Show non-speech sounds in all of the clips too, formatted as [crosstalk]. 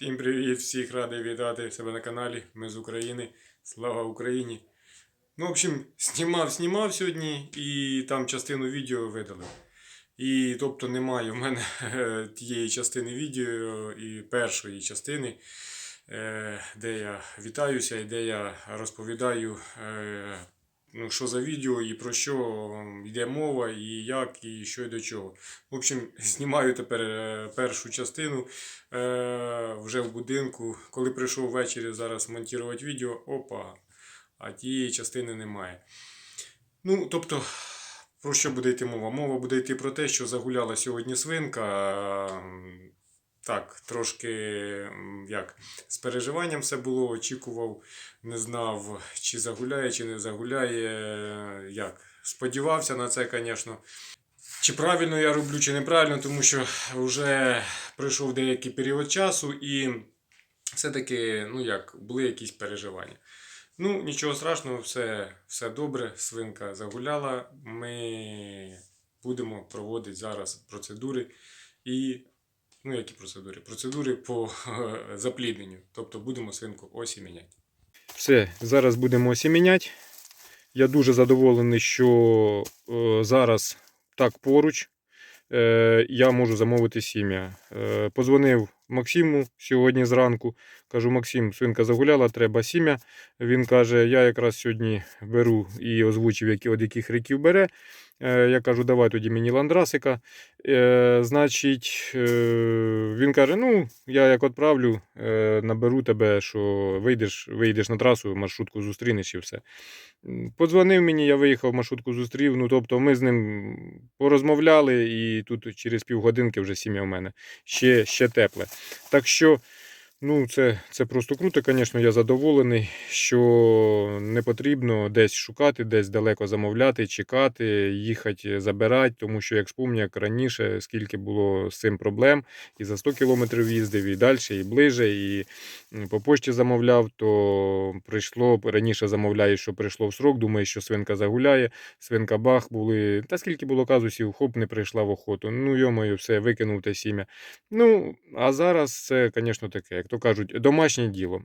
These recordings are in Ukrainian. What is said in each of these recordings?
Всім привіт, всіх радий вітати себе на каналі. Ми з України. Слава Україні. Ну, в общем, знімав, знімав сьогодні і там частину відео видалив. І тобто немає в мене е, тієї частини відео і першої частини, е, де я вітаюся і де я розповідаю, е, що за відео і про що йде мова, і як, і що і до чого. В общем, [laughs] знімаю тепер е, першу частину е, вже в будинку. Коли прийшов ввечері зараз монтувати відео, опа, а тієї частини немає. Ну, тобто, про що буде йти мова? Мова буде йти про те, що загуляла сьогодні свинка. Так, трошки як з переживанням все було, очікував, не знав, чи загуляє, чи не загуляє. Як. Сподівався на це, звісно. Чи правильно я роблю, чи неправильно, тому що вже пройшов деякий період часу і все-таки, ну як, були якісь переживання. Ну, нічого страшного, все, все добре, свинка загуляла. Ми будемо проводити зараз процедури і. Ну, які процедури? Процедури по [laughs] заплідненню. Тобто будемо свинку осіміняти. Все, зараз будемо осіміняти. Я дуже задоволений, що е, зараз так поруч е, я можу замовити сім'я. Е, позвонив Максиму сьогодні зранку. Кажу, Максим, свинка загуляла, треба сім'я. Він каже, я якраз сьогодні беру і озвучив, від яких ріків бере. Е, я кажу, давай тоді мені ландрасика. Е, значить, е, він каже: ну, я як відправлю, наберу тебе, що вийдеш, вийдеш на трасу, маршрутку зустрінеш і все. Подзвонив мені, я виїхав, маршрутку зустрів. Ну, тобто ми з ним порозмовляли, і тут через півгодинки вже сім'я в мене ще, ще тепле. Так що, ну, це, це просто круто, звісно, я задоволений, що не потрібно десь шукати, десь далеко замовляти, чекати, їхати, забирати, тому що, як спомню, як раніше, скільки було з цим проблем, і за 100 кілометрів їздив, і далі, і ближе, і по пошті замовляв, то прийшло, раніше замовляєш, що прийшло в срок, думаєш, що свинка загуляє, свинка бах, були, та скільки було казусів, хоп, не прийшла в охоту. Ну, йомою, все, викинув те сім'я. Ну, а зараз це, звісно, таке, то кажуть, домашнє діло.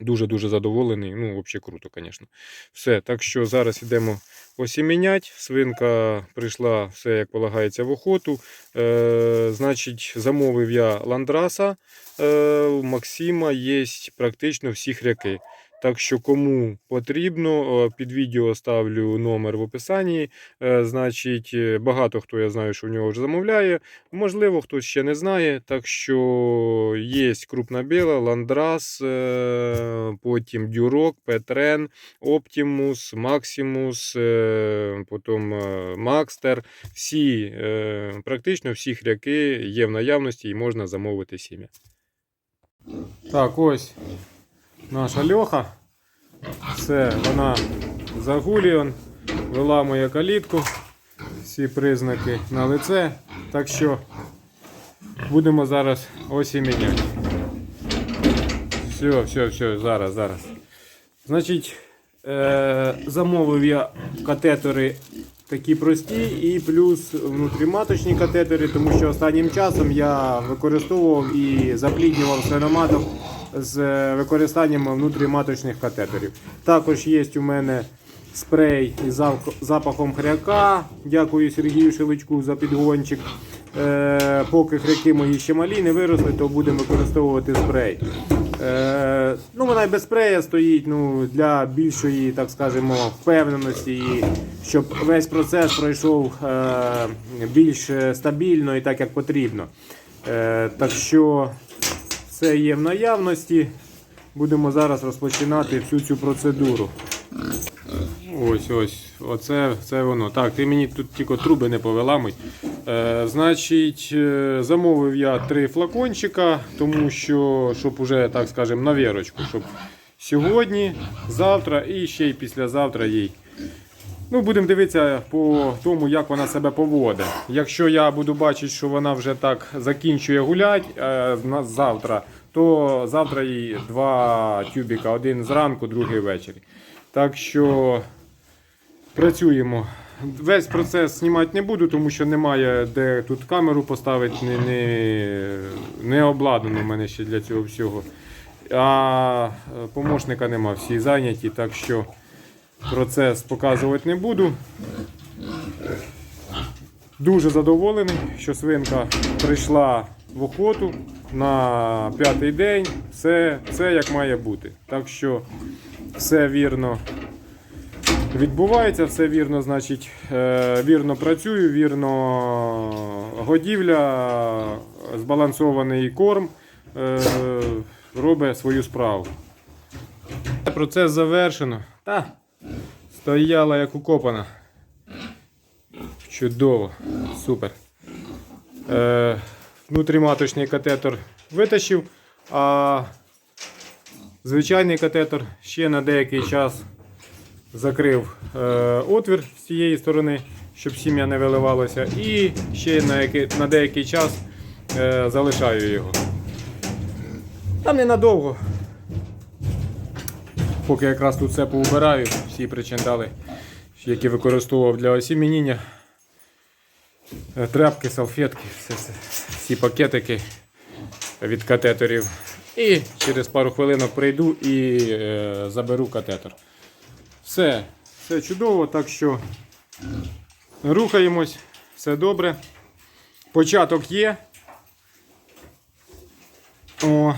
Дуже-дуже задоволений. Ну, взагалі круто, звісно. Все, так що зараз йдемо осімінять. Свинка прийшла все, як полагається, в охоту. Е, значить, замовив я ландраса. Е, у Максима є практично всі хряки. Так що, кому потрібно, під відео ставлю номер в описанні. Е, Значить, е, багато хто я знаю, що в нього вже замовляє. Можливо, хтось ще не знає. Так що є крупна біла, ландрас, е, потім дюрок, петрен, оптимус, максимус, потім макстер. Всі, практично всі хряки є в наявності і можна замовити сім'я. Так, ось наша льоха. Все, вона загулює, виламує калітку. Всі признаки на лице. Так що будемо зараз осіміняти. Все, все, все, зараз, зараз. Значить, е, замовив я катетери такі прості і плюс внутріматочні катетери, тому що останнім часом я використовував і запліднював свиноматок з використанням внутріматочних катетерів. Також є у мене спрей із запахом хряка. Дякую Сергію Шеличку за підгончик. Е, поки хряки мої ще малі не виросли, то будемо використовувати спрей. Е, ну, вона і без спрея стоїть ну, для більшої, так скажемо, впевненості, і щоб весь процес пройшов е, більш стабільно і так, як потрібно. Е, так що все є в наявності. Будемо зараз розпочинати всю цю процедуру. Ось, ось, оце це воно. Так, ти мені тут тільки труби не повиламуй. Е, значить, е, замовив я три флакончика, тому що, щоб уже, так скажемо, на вірочку, щоб сьогодні, завтра і ще й післязавтра їй. Ну, будемо дивитися по тому, як вона себе поводить. Якщо я буду бачити, що вона вже так закінчує гуляти е, завтра, то завтра їй два тюбіка, один зранку, другий ввечері. Так що працюємо весь процес знімати не буду, тому що немає де тут камеру поставити, не, не, не обладнано в мене ще для цього всього. А е, помощника нема, всі зайняті, так що процес показувати не буду. Дуже задоволений, що свинка прийшла в охоту на п'ятий день. Все, все як має бути. Так що все вірно відбувається, все вірно, значить, е, вірно працюю, вірно годівля, збалансований корм е, робить свою справу. Процес завершено. Та, стояла як укопана. Чудово, супер. Е, внутріматочний катетер витащив, а звичайний катетер ще на деякий час закрив е, отвір з цієї сторони, щоб сім'я не виливалося, і ще на, який, на деякий час е, залишаю його. Там ненадовго. Поки якраз тут все поубираю, всі причиндали, які використовував для осімініння. Е, Тряпки, салфетки, все, все, всі пакетики від катетерів. І через пару хвилинок прийду і е, заберу катетер. Все, все чудово, так що рухаємось, все добре. Початок є. О.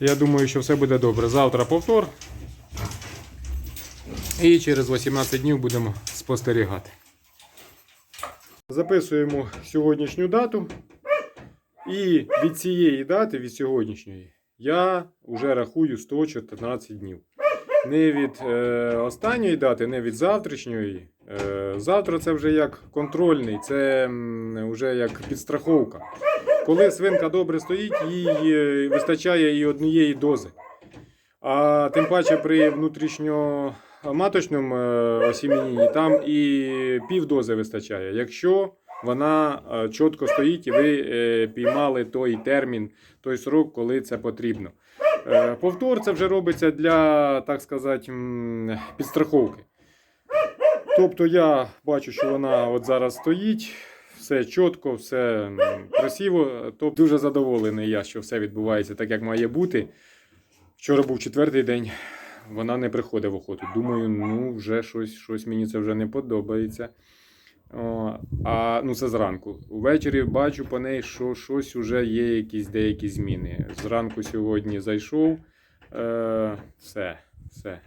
Я думаю, що все буде добре. Завтра повтор. І через 18 днів будемо спостерігати. Записуємо сьогоднішню дату. І від цієї дати, від сьогоднішньої, я вже рахую 114 днів. Не від е, останньої дати, не від завтрашньої. Е, завтра це вже як контрольний, це вже як підстраховка. Коли свинка добре стоїть, їй е, вистачає і однієї дози. А тим паче при внутрішньоматочному е, осімінні там і півдози вистачає. Якщо вона е, чітко стоїть і ви піймали той термін, той срок, коли це потрібно. Е, Повтор це вже робиться для, так сказати, підстраховки. Тобто я бачу, що вона от зараз стоїть, все чітко, все красиво. Тобто дуже задоволений я, що все відбувається так, як має бути. Вчора був четвертий день, вона не приходить в охоту. Думаю, ну вже щось, щось мені це вже не подобається. А ну це зранку. Увечері бачу по неї, що щось вже є якісь деякі зміни. Зранку сьогодні зайшов. Е, все, все.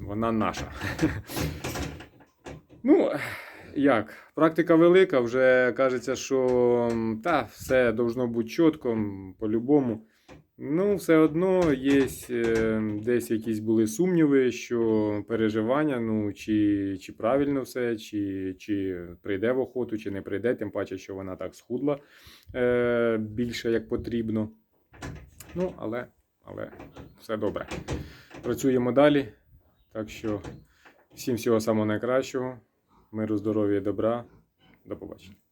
Вона наша. [laughs] ну, як? Практика велика, вже кажеться, що та, все должно бути чітко, по-любому. Ну, все одно є е, десь якісь були сумніви, що переживання, ну, чи, чи правильно все, чи, чи прийде в охоту, чи не прийде, тим паче, що вона так схудла е, більше як потрібно. Ну, але, але все добре. Працюємо далі. Так що всім всього самого найкращого. Миру, здоров'я і добра. До побачення.